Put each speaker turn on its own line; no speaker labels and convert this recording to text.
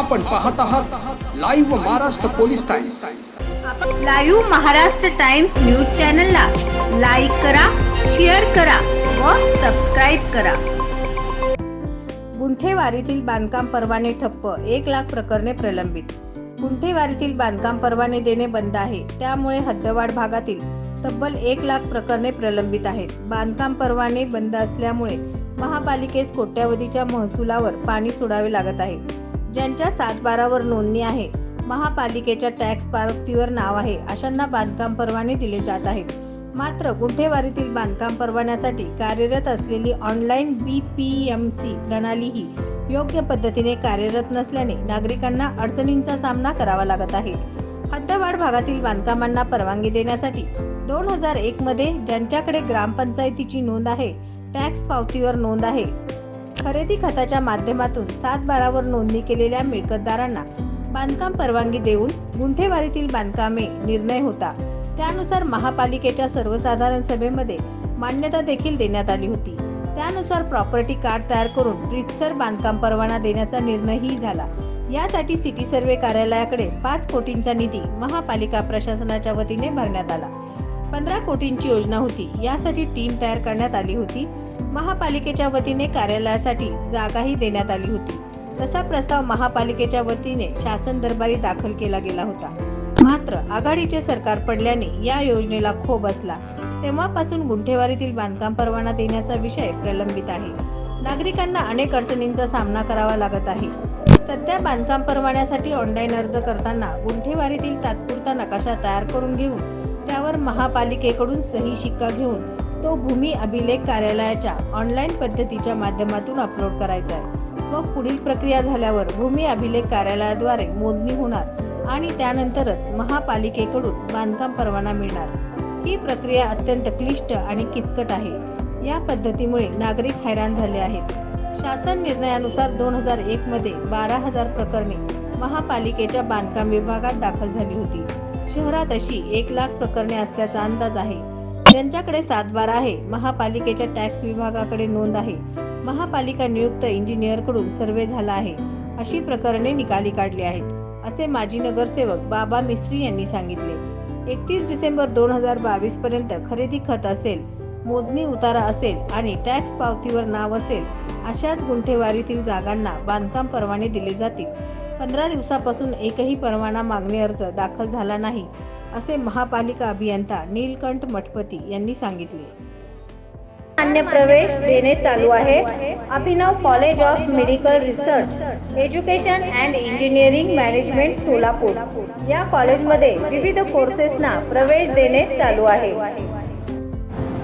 आपण पाहत आहात live Maharashtra police Times
live Maharashtra Times news चॅनलला लाईक करा शेअर करा व सबस्क्राईब करा. गुंठेवारीतील बांधकाम परवाने ठप्प एक लाख प्रकरणे प्रलंबित. गुंठेवारीतील बांधकाम परवाने देणे बंद आहे. त्यामुळे हद्दवाढ भागातील तब्बल एक लाख प्रकरणे प्रलंबित आहेत. बांधकाम परवाने बंद असल्यामुळे महापालिकेस कोट्यावधीच्या महसुलावर पाणी सोडावे लागत आहे. ज्यांच्या सातबारावर नोंदणी आहे. महापालिकेच्या टॅक्स पावतीवर नाव आहे. अशांना बांधकाम परवाने दिले जात आहेत. मात्र गुंठेवारीतील बांधकाम परवान्यासाठी कार्यरत असलेली online B P M C प्रणाली ही योग्य पद्धतीने कार्यरत नसल्याने नागरिकांना अडचणींचा सामना करावा लागत आहे. हद्दवाढ भागातील बांधकामांना परवानगी देण्यासाठी दोन हजार एक मध्ये ज्यांच्याकडे ग्रामपंचायतीची नोंद आहे टॅक्स पावतीवर नोंद आहे. खरेदी खताच्या माध्यमातून सात बारावर नोंदणी केलेल्या मिळकतदारांना बांधकाम परवानगी देऊन गुंठेवारीतील बांधकामे निर्णय होता. त्यानुसार महापालिकेच्या सर्वसाधारण सभेमध्ये मान्यता देखील देण्यात आली होती. त्यानुसार प्रॉपर्टी कार्ड तयार करून रितसर बांधकाम परवाना देण्याचा निर्णयही झाला. यासाठी सिटी सर्वे कार्यालयाकडे पाच कोटींचा निधी महापालिका प्रशासनाच्या वतीने भरण्यात आला. पंधरा कोटींची योजना होती. यासाठी टीम तयार करण्यात आली होती. महापालिकेच्या वतीने कार्यालयासाठी जागाही देण्यात आली होती. तसा प्रस्ताव महापालिकेच्या वतीने शासन दरबारी दाखल केला गेला होता. मात्र आघाडीचे सरकार पडल्याने या योजनेला खो बसला तेव्हापासून गुंठेवारीतील बांधकाम परवाना देण्याचा विषय प्रलंबित आहे. नागरिकांना अनेक अडचणींचा सामना करावा लागत आहे. सध्या बांधकाम परवान्यासाठी ऑनलाईन अर्ज करताना गुंठेवारीतील तात्पुरता नकाशा तयार करून घेऊन त्यावर महापालिकेकडून सही शिक्का घेऊन तो भूमी अभिलेख कार्यालयाच्या ऑनलाईन पद्धतीच्या माध्यमातून अपलोड करायचा आहे. मग पुढील प्रक्रिया झाल्यावर भूमी अभिलेख कार्यालयाद्वारे मोजणी होणार आणि त्यानंतरच महापालिकेकडून बांधकाम परवाना मिळणार. ही प्रक्रिया अत्यंत क्लिष्ट आणि किचकट आहे. या पद्धतीमुळे नागरिक हैराण झाले आहेत. शासन निर्णयानुसार दोन हजार एक मध्ये बारा हजार प्रकरणे महापालिकेच्या बांधकाम विभागात दाखल झाली होती. शहरात अशी एक लाख प्रकरणे असल्याचा अंदाज आहे. ज्यांच्याकडे सातबार आहे महापालिकेच्या टॅक्स विभागाकडे नोंद आहे. महापालिका नियुक्त इंजिनियरकडून सर्वे झाला आहे. अशी प्रकरणे निकाली काढली आहेत असे माजी नगरसेवक बाबा मिस्त्री यांनी सांगितले. एकतीस डिसेंबर दोन हजार बावीस पर्यंत खरेदी खत असेल मोजणी उतारा असेल आणि टॅक्स पावतीवर नाव असेल अशाच गुंठेवारीतील जागांना बांधकाम परवाने दिले जातील. पंधरा दिवसापासून एकही परवाना मागणी अर्ज दाखल झाला नाही असे महापालिका अभियंता नीलकंठ मठपती यांनी सांगितले. अन्य प्रवेश देणे चालू आहे. Abhinav college of medical research education and engineering management Solapur. या कॉलेजमध्ये विविध कोर्सेसना प्रवेश देणे चालू आहे.